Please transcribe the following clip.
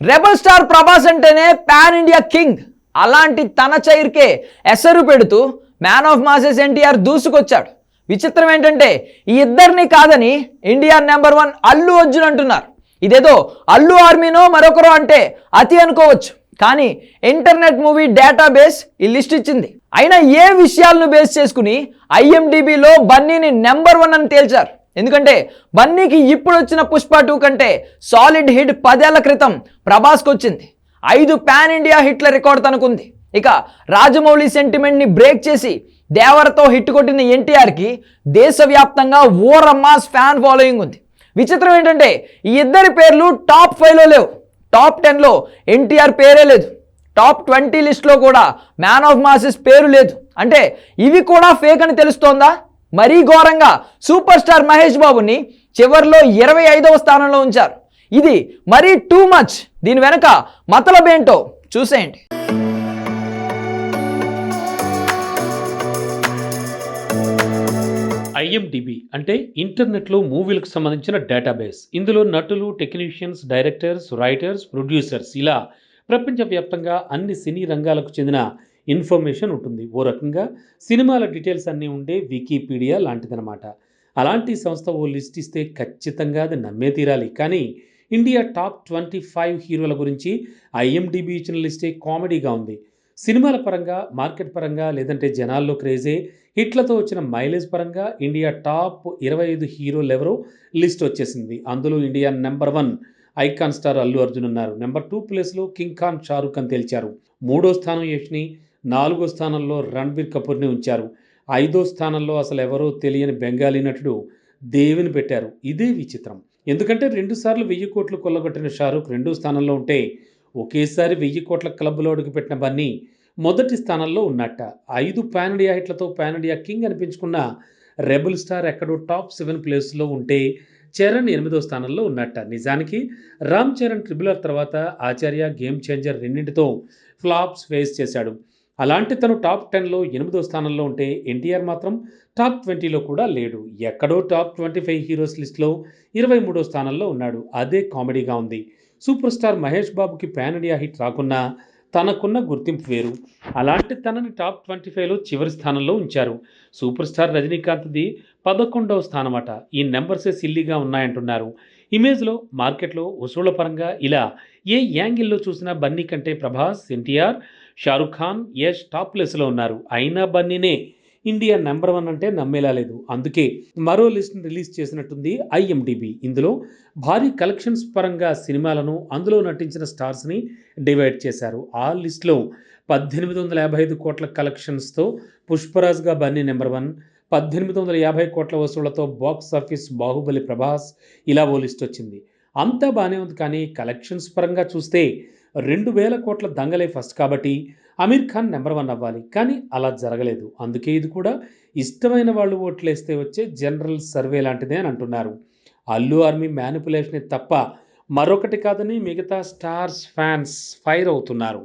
Rebel star Prabhas అంటేనే pan India king. అలాంటి తన చైర్కే ఎసరు పెడుతూ మ్యాన్ ఆఫ్ మాసెస్ ఎన్టీఆర్ దూసుకొచ్చాడు. విచిత్రం ఏంటంటే ఈ ఇద్దరిని కాదని India number one Allu Arjun అంటున్నారు. ఇదేదో అల్లు ఆర్మీనో మరొకరో అంటే అతి అనుకోవచ్చు. కానీ ఇంటర్నెట్ మూవీ డేటాబేస్ ఈ లిస్ట్ ఇచ్చింది. అయినా ఏ విషయాలను బేస్ చేసుకుని ఐఎండిబిలో బన్నీని నెంబర్ వన్ అని తేల్చారు? ఎందుకంటే బన్నీకి ఇప్పుడు వచ్చిన పుష్ప టూ కంటే సాలిడ్ హిట్ పదేళ్ళ క్రితం ప్రభాస్కి వచ్చింది. ఐదు పాన్ ఇండియా హిట్ల రికార్డ్ తనకుంది. ఇక రాజమౌళి సెంటిమెంట్ని బ్రేక్ చేసి దేవరతో హిట్ కొట్టిన ఎన్టీఆర్కి దేశవ్యాప్తంగా ఓరమ్మాస్ ఫ్యాన్ ఫాలోయింగ్ ఉంది. విచిత్రం ఏంటంటే ఈ ఇద్దరి పేర్లు టాప్ ఫైవ్లో లేవు. టాప్ టెన్లో ఎన్టీఆర్ పేరే లేదు. టాప్ ట్వంటీ లిస్ట్లో కూడా మ్యాన్ ఆఫ్ మాసెస్ పేరు లేదు. అంటే ఇవి కూడా ఫేక్ అని తెలుస్తోందా? మరీ ఘోరంగా సూపర్ స్టార్ మహేష్ బాబుని చివరిలో ఇరవై ఐదవ స్థానంలో ఉంచారు. ఇది మరీ టూ మచ్. దీని వెనక మతలబేంటో చూసేయండి. ఐఎండిబి అంటే ఇంటర్నెట్లో మూవీలకు సంబంధించిన డేటాబేస్. ఇందులో నటులు టెక్నీషియన్స్ డైరెక్టర్స్ రైటర్స్ ప్రొడ్యూసర్స్ ఇలా ప్రపంచవ్యాప్తంగా అన్ని సినీ రంగాలకు చెందిన ఇన్ఫర్మేషన్ ఉంటుంది. ఓ రకంగా సినిమాల డీటెయిల్స్ అన్నీ ఉండే వికీపీడియా లాంటిదన్నమాట. అలాంటి సంస్థ ఓ లిస్ట్ ఇస్తే ఖచ్చితంగా అది నమ్మే తీరాలి. కానీ ఇండియా టాప్ ట్వంటీ ఫైవ్ హీరోల గురించి ఐఎండిబి ఇచ్చిన లిస్టే కామెడీగా ఉంది. సినిమాల పరంగా మార్కెట్ పరంగా లేదంటే జనాల్లో క్రేజే. హిట్లతో వచ్చిన మైలేజ్ పరంగా ఇండియా టాప్ ఇరవై ఐదు హీరోలు ఎవరో లిస్ట్ వచ్చేసింది. అందులో India number one icon star Allu Arjun ఉన్నారు. నెంబర్ టూ ప్లేస్లో కింగ్ ఖాన్ షారుఖ్ అని తేల్చారు. మూడో స్థానం యష్ని నాలుగో స్థానంలో రణబీర్ కపూర్ని ఉంచారు. ఐదో స్థానంలో అసలు ఎవరో తెలియని బెంగాలీ నటుడు దేవిని పెట్టారు. ఇదే విచిత్రం. ఎందుకంటే రెండుసార్లు వెయ్యి కోట్లు కొల్లగొట్టిన షారుఖ్ రెండో స్థానంలో ఉంటే ఒకేసారి వెయ్యి కోట్ల క్లబ్లో అడుగుపెట్టిన బన్నీ మొదటి స్థానంలో ఉన్నట్ట. ఐదు పానడియా హిట్లతో పానడియా కింగ్ అనిపించుకున్న రెబుల్ స్టార్ ఎక్కడో టాప్ సెవెన్ ప్లేస్లో ఉంటే చరణ్ ఎనిమిదో స్థానంలో ఉన్నట్ట. నిజానికి రామ్ చరణ్ ట్రిబులర్ తర్వాత ఆచార్య గేమ్ చేంజర్ రెండింటితో ఫ్లాప్స్ ఫేస్ చేశాడు. అలాంటి తను టాప్ టెన్లో ఎనిమిదో స్థానంలో ఉంటే ఎన్టీఆర్ మాత్రం టాప్ ట్వంటీలో కూడా లేడు. ఎక్కడో టాప్ ట్వంటీ ఫైవ్ హీరోస్ లిస్ట్లో ఇరవై మూడో స్థానంలో ఉన్నాడు. అదే కామెడీగా ఉంది. సూపర్ స్టార్ మహేష్ బాబుకి పాన్ ఇండియా హిట్ రాకున్నా తనకున్న గుర్తింపు వేరు. అలాంటి తనని టాప్ ట్వంటీ ఫైవ్లో చివరి స్థానంలో ఉంచారు. సూపర్ స్టార్ రజనీకాంత్ది పదకొండవ స్థానమట. ఈ నెంబర్సే సిల్లీగా ఉన్నాయంటున్నారు. ఇమేజ్లో మార్కెట్లో వసూళ్ళ పరంగా ఇలా ఏ యాంగిల్లో చూసినా బన్నీ కంటే ప్రభాస్ ఎన్టీఆర్ షారుఖ్ ఖాన్ యష్ టాప్ ప్లేస్లో ఉన్నారు? అయినా బన్నీనే ఇండియా నెంబర్ వన్ అంటే నమ్మేలా లేదు. అందుకే మరో లిస్ట్ని రిలీజ్ చేసినట్టుంది ఐఎండిబి. ఇందులో భారీ కలెక్షన్స్ పరంగా సినిమాలను అందులో నటించిన స్టార్స్ని డివైడ్ చేశారు. ఆ లిస్ట్లో పద్దెనిమిది వందల యాభై ఐదు కోట్ల కలెక్షన్స్తో పుష్పరాజ్గా బన్నీ నెంబర్ వన్ పద్దెనిమిది వందల యాభై కోట్ల వసూళ్ళతో బాక్స్ ఆఫీస్ బాహుబలి ప్రభాస్ ఇలా ఓ లిస్ట్ వచ్చింది. అంతా బాగానే ఉంది కానీ కలెక్షన్స్ పరంగా చూస్తే రెండు వేల కోట్ల దంగలే ఫస్ట్ కాబట్టి అమీర్ ఖాన్ నెంబర్ వన్ అవ్వాలి. కానీ అలా జరగలేదు. అందుకే ఇది కూడా ఇష్టమైన వాళ్ళు ఓట్లేస్తే వచ్చే జనరల్ సర్వే లాంటిదే అని అంటున్నారు. అల్లు ఆర్మీ మ్యానిపులేషనే తప్ప మరొకటి కాదని మిగతా స్టార్స్ ఫ్యాన్స్ ఫైర్ అవుతున్నారు.